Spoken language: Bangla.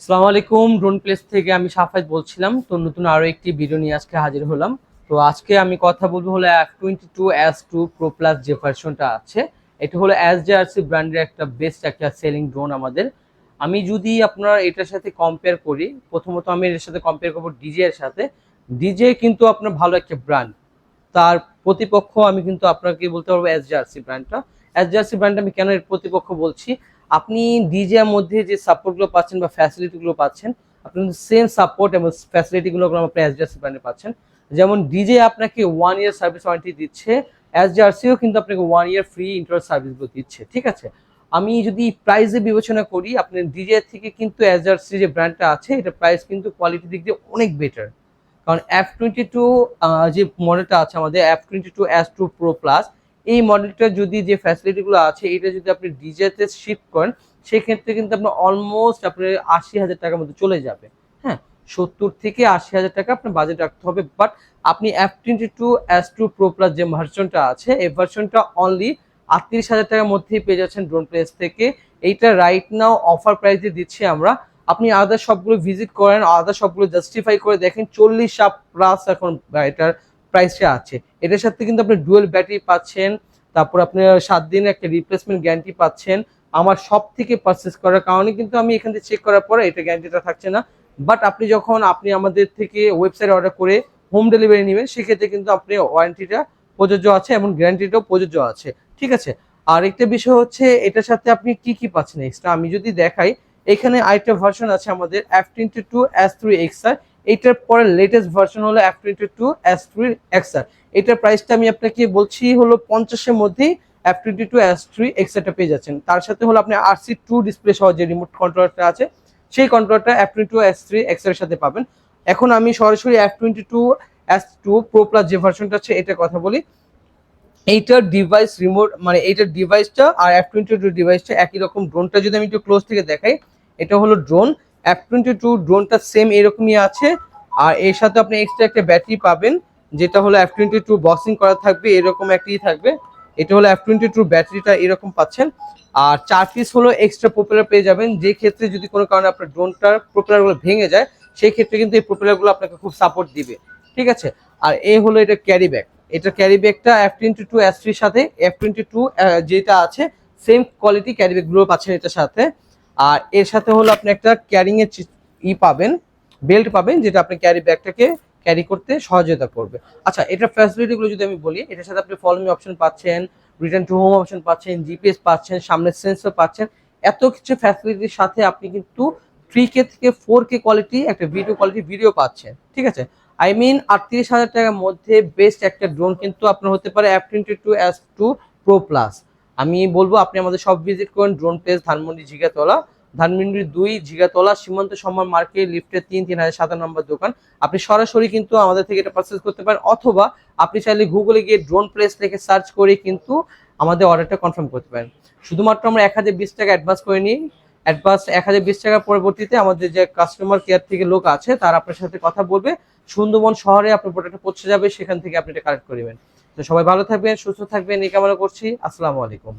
আসসালামু আলাইকুম ড্রোন প্লেস থেকে আমি সাফাইজ বলছিলাম, তো নতুন আরও একটি ভিডিও নিয়ে আজকে হাজির হলাম। তো আজকে আমি কথা বলব হলো F twenty two S two pro plus যে ভার্সনটা আছে, এটা হলো এস জে আর সি ব্র্যান্ডের একটা বেস্ট একটা সেলিং ড্রোন আমাদের। আমি যদি আপনার এটার সাথে কম্পেয়ার করি, প্রথমত আমি এর সাথে কম্পেয়ার করব ডিজে এর সাথে। ডিজে কিন্তু আপনার ভালো একটা ব্র্যান্ড তার প্রতিপক্ষ আমি কিন্তু আপনাকে বলতে পারব এস জার্সি ব্র্যান্ডটা এস জার্সি ব্র্যান্ড আমি কেন এর প্রতিপক্ষ বলছি? আপনি ডিজে এর মধ্যে যে সাপোর্টগুলো পাচ্ছেন বা ফ্যাসিলিটিগুলো পাচ্ছেন, আপনি সেম সাপোর্ট এবং ফ্যাসিলিটিগুলো আপনি এস জার্সি ব্র্যান্ডে পাচ্ছেন। যেমন ডিজে আপনাকে ওয়ান ইয়ার সার্ভিস ওয়ারেন্টি দিচ্ছে এস জার্সিও কিন্তু আপনাকে ওয়ান ইয়ার ফ্রি ইন্টার সার্ভিসগুলো দিচ্ছে, ঠিক আছে? আমি যদি প্রাইসে বিবেচনা করি, আপনি ডিজে থেকে কিন্তু এস জার্সি যে ব্র্যান্ডটা আছে এটা প্রাইস কিন্তু কোয়ালিটি দিক দিয়ে অনেক বেটার কারণ এফ টোয়েন্টি টু যে মডেলটা আছে আমাদের F twenty two S two pro plus এই মডেলটা যদি যে ফ্যাসিলিটিগুলো আছে, এটা যদি আপনি ডিজেতে শিফট করেন, সেক্ষেত্রে কিন্তু আপনার অলমোস্ট আপনার আশি হাজার টাকার মধ্যে চলে যাবে। হ্যাঁ সত্তর থেকে আশি হাজার টাকা আপনার বাজেট রাখতে হবে বাট আপনি F twenty two S two pro plus যে ভার্সনটা আছে, এই ভার্সনটা অনলি আটত্রিশ হাজার টাকার মধ্যেই পেয়ে যাচ্ছেন ড্রোন প্লেস থেকে। এইটা রাইট নাও অফার প্রাইসে দিচ্ছি আমরা। আপনি আদার সবগুলো ভিজিট করেন আদার সবগুলো জাস্টিফাই করে দেখেন, চল্লিশ প্লাস এখন এটার প্রাইসটা আছে। এটার সাথে কিন্তু আপনি ডুয়েল ব্যাটারি পাচ্ছেন, তারপর আপনি সাত দিনের একটা রিপ্লেসমেন্ট গ্যারান্টি পাচ্ছেন। আমার সব থেকে পারচেস করার কারণে কিন্তু আমি এখান থেকে চেক করার পরে এটা গ্যারান্টিটা থাকছে না। বাট আপনি যখন আপনি আমাদের থেকে ওয়েবসাইট অর্ডার করে হোম ডেলিভারি নেবেন, সেক্ষেত্রে কিন্তু আপনি ওয়ারেন্টিটা প্রযোজ্য আছে এবং গ্যারান্টিটাও প্রযোজ্য আছে। ঠিক আছে? আর একটা বিষয় হচ্ছে, এটার সাথে আপনি কি কি পাচ্ছেন এক্সট্রা আমি যদি দেখাই, এখানে আরেকটা ভার্সন আছে আমাদের F twenty two S three XR এইটার পরে লেটেস্ট ভার্সন হলো F twenty two S three XR এটার প্রাইসটা আমি আপনাকে বলছি হলো পঞ্চাশের মধ্যেই F twenty two S three এক্সারটা পেয়ে যাচ্ছেন। তার সাথে হলো আপনি আর সি টু ডিসপ্লে সহ যে রিমোট কন্ট্রোলারটা আছে, সেই কন্ট্রোলারটা এফ টু এস থ্রি এক্সারের সাথে পাবেন। এখন আমি সরাসরি F twenty two S two pro plus যে ভার্সনটা আছে, এটা কথা বলি। এইটার ডিভাইস রিমোট মানে এইটার ডিভাইসটা আর এফ টোয়েন্টি টু ডিভাইসটা একই রকম ড্রোনটা যদি আমি একটু ক্লোজ থেকে দেখাই, এটা হলো ড্রোন এফ টোয়েন্টি টু ড্রোনটা সেম এরকমই আছে। আর এর সাথে আপনি এক্সট্রা একটা ব্যাটারি পাবেন, যেটা হলো এফ টোয়েন্টি টু বক্সিং করা থাকবে, এরকম একটি থাকবে। এটা হলো এফ টোয়েন্টি টু ব্যাটারিটা এরকম পাচ্ছেন। আর চার পিস হলো এক্সট্রা প্রপেলার পেয়ে যাবেন। যে ক্ষেত্রে যদি কোনো কারণে আপনার ড্রোনটার প্রপেলারগুলো ভেঙে যায়, সেই ক্ষেত্রে কিন্তু এই প্রপেলারগুলো আপনাকে খুব সাপোর্ট দিবে। ঠিক আছে? আর এ হলো এটা ক্যারি ব্যাগ এটা ক্যারি ব্যাগটা এফ টোয়েন্টি টু এস সাথে এফ টোয়েন্টি টু যেটা আছে সেম কোয়ালিটি ক্যারি ব্যাগগুলো পাচ্ছেন এটার সাথে। আর এর সাথে হলো আপনি একটা ক্যারিং এর ই পাবেন বেল্ট পাবেন, যেটা আপনি ক্যারি ব্যাগটাকে ক্যারি করতে সহযোগিতা করবে। আচ্ছা এটার ফ্যাসিলিটিগুলো যদি আমি বলি, এটার সাথে আপনি ফলোমি অপশন পাচ্ছেন রিটার্ন টু হোম অপশন পাচ্ছেন জিপিএস পাচ্ছেন সামনে সেন্সর পাচ্ছেন, এত কিছু ফ্যাসিলিটির সাথে আপনি কিন্তু থ্রি কে থেকে ফোর কে কোয়ালিটি একটা ভিডিও কোয়ালিটি ভিডিও পাচ্ছেন, ঠিক আছে? আই মিন আটত্রিশ হাজার টাকার মধ্যে বেস্ট একটা ড্রোন কিন্তু আপনার হতে পারে F twenty two S two pro plus আমি বলব, আপনি আমাদের সব ভিজিট করেন ড্রোন প্লেস ধানমন্ডি ঝিগাতলা ধানমন্ডি দুই ঝিগাতলা সীমান্ত সম্মান মার্কেট লিফটের তিন তিন হাজার সাতান্ন নম্বর দোকান। আপনি সরাসরি কিন্তু আমাদের থেকে এটা পারচেস করতে পারেন, অথবা আপনি চাইলে গুগলে গিয়ে ড্রোন প্লেস থেকে সার্চ করে কিন্তু আমাদের অর্ডারটা কনফার্ম করতে পারেন। শুধুমাত্র আমরা এক হাজার বিশ টাকা অ্যাডভান্স করে নিই। অ্যাডভান্স এক হাজার বিশ টাকার পরবর্তীতে আমাদের যে কাস্টমার কেয়ার থেকে লোক আছে, তারা আপনার সাথে কথা বলবে। সুন্দরবন শহরে আপনার প্রোডাক্টটা পৌঁছে যাবে, সেখান থেকে আপনি এটা কালেক্ট করবেন তো সবাই ভালো থাকবেন সুস্থ থাকবেন এই কামনা করছি। আসসালামু আলাইকুম।